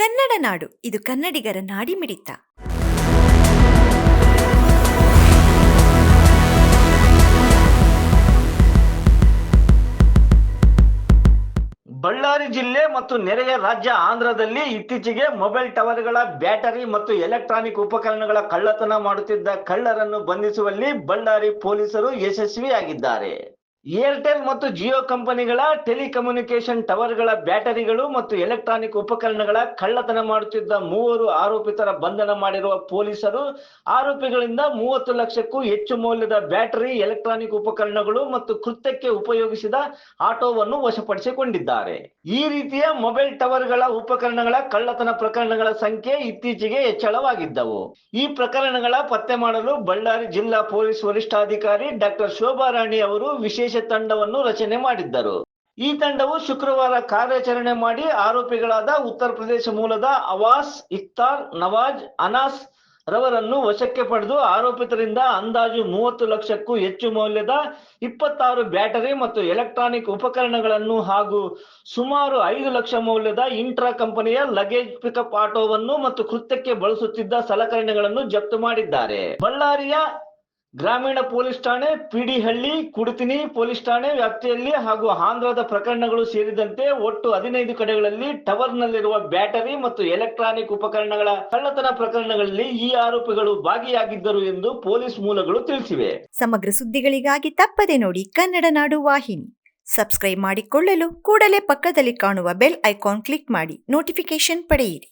ಕನ್ನಡ ನಾಡು, ಇದು ಕನ್ನಡಿಗರ ನಾಡಿ ಮಿಡಿತ. ಬಳ್ಳಾರಿ ಜಿಲ್ಲೆ ಮತ್ತು ನೆರೆಯ ರಾಜ್ಯ ಆಂಧ್ರದಲ್ಲಿ ಇತ್ತೀಚೆಗೆ ಮೊಬೈಲ್ ಟವರ್ಗಳ ಬ್ಯಾಟರಿ ಮತ್ತು ಎಲೆಕ್ಟ್ರಾನಿಕ್ ಉಪಕರಣಗಳ ಕಳ್ಳತನ ಮಾಡುತ್ತಿದ್ದ ಕಳ್ಳರನ್ನು ಬಂಧಿಸುವಲ್ಲಿ ಬಳ್ಳಾರಿ ಪೊಲೀಸರು ಯಶಸ್ವಿಯಾಗಿದ್ದಾರೆ. ಏರ್ಟೆಲ್ ಮತ್ತು ಜಿಯೋ ಕಂಪನಿಗಳ ಟೆಲಿಕಮ್ಯುನಿಕೇಶನ್ ಟವರ್ಗಳ ಬ್ಯಾಟರಿಗಳು ಮತ್ತು ಎಲೆಕ್ಟ್ರಾನಿಕ್ ಉಪಕರಣಗಳ ಕಳ್ಳತನ ಮಾಡುತ್ತಿದ್ದ ಮೂವರು ಆರೋಪಿತರ ಬಂಧನ ಮಾಡಿರುವ ಪೊಲೀಸರು ಆರೋಪಿಗಳಿಂದ ಮೂವತ್ತು ಲಕ್ಷಕ್ಕೂ ಹೆಚ್ಚು ಮೌಲ್ಯದ ಬ್ಯಾಟರಿ, ಎಲೆಕ್ಟ್ರಾನಿಕ್ ಉಪಕರಣಗಳು ಮತ್ತು ಕೃತ್ಯಕ್ಕೆ ಉಪಯೋಗಿಸಿದ ಆಟೋವನ್ನು ವಶಪಡಿಸಿಕೊಂಡಿದ್ದಾರೆ. ಈ ರೀತಿಯ ಮೊಬೈಲ್ ಟವರ್ಗಳ ಉಪಕರಣಗಳ ಕಳ್ಳತನ ಪ್ರಕರಣಗಳ ಸಂಖ್ಯೆ ಇತ್ತೀಚೆಗೆ ಹೆಚ್ಚಳವಾಗಿದ್ದವು. ಈ ಪ್ರಕರಣಗಳ ಪತ್ತೆ ಮಾಡಲು ಬಳ್ಳಾರಿ ಜಿಲ್ಲಾ ಪೊಲೀಸ್ ವರಿಷ್ಠಾಧಿಕಾರಿ ಡಾಕ್ಟರ್ ಶೋಭಾ ರಾಣಿ ಅವರು ವಿಶೇಷ ತಂಡವನ್ನು ರಚನೆ ಮಾಡಿದ್ದರು. ಈ ತಂಡವು ಶುಕ್ರವಾರ ಕಾರ್ಯಾಚರಣೆ ಮಾಡಿ ಆರೋಪಿಗಳಾದ ಉತ್ತರ ಪ್ರದೇಶ ಮೂಲದ ಅವಾಸ್ ಇಫ್ತಾರ್ ನವಾಜ್, ಅನಾಸ್ ರವರನ್ನು ವಶಕ್ಕೆ ಪಡೆದು ಆರೋಪಿತರಿಂದ ಅಂದಾಜು ಮೂವತ್ತು ಲಕ್ಷಕ್ಕೂ ಹೆಚ್ಚು ಮೌಲ್ಯದ ಇಪ್ಪತ್ತಾರು ಬ್ಯಾಟರಿ ಮತ್ತು ಎಲೆಕ್ಟ್ರಾನಿಕ್ ಉಪಕರಣಗಳನ್ನು ಹಾಗೂ ಸುಮಾರು ಐದು ಲಕ್ಷ ಮೌಲ್ಯದ ಇಂಟ್ರಾ ಕಂಪನಿಯ ಲಗೇಜ್ ಪಿಕಪ್ ಆಟೋವನ್ನು ಮತ್ತು ಕೃತ್ಯಕ್ಕೆ ಬಳಸುತ್ತಿದ್ದ ಸಲಕರಣೆಗಳನ್ನು ಜಪ್ತು ಮಾಡಿದ್ದಾರೆ. ಬಳ್ಳಾರಿಯ ಗ್ರಾಮೀಣ ಪೊಲೀಸ್ ಠಾಣೆ, ಪಿಡಿಹಳ್ಳಿ, ಕುಡುತಿನಿ ಪೊಲೀಸ್ ಠಾಣೆ, ವ್ಯಾಪ್ತಿಯಲ್ಲಿ ಹಾಗೂ ಆಂಧ್ರದ ಪ್ರಕರಣಗಳು ಸೇರಿದಂತೆ ಒಟ್ಟು ಹದಿನೈದು ಕಡೆಗಳಲ್ಲಿ ಟವರ್ನಲ್ಲಿರುವ ಬ್ಯಾಟರಿ ಮತ್ತು ಎಲೆಕ್ಟ್ರಾನಿಕ್ ಉಪಕರಣಗಳ ಕಳ್ಳತನ ಪ್ರಕರಣಗಳಲ್ಲಿ ಈ ಆರೋಪಿಗಳು ಭಾಗಿಯಾಗಿದ್ದರು ಎಂದು ಪೊಲೀಸ್ ಮೂಲಗಳು ತಿಳಿಸಿವೆ. ಸಮಗ್ರ ಸುದ್ದಿಗಳಿಗಾಗಿ ತಪ್ಪದೆ ನೋಡಿ ಕನ್ನಡ ನಾಡು ವಾಹಿನಿ. ಸಬ್ಸ್ಕ್ರೈಬ್ ಮಾಡಿಕೊಳ್ಳಲು ಕೂಡಲೇ ಪಕ್ಕದಲ್ಲಿ ಕಾಣುವ ಬೆಲ್ ಐಕಾನ್ ಕ್ಲಿಕ್ ಮಾಡಿ ನೋಟಿಫಿಕೇಶನ್ ಪಡೆಯಿರಿ.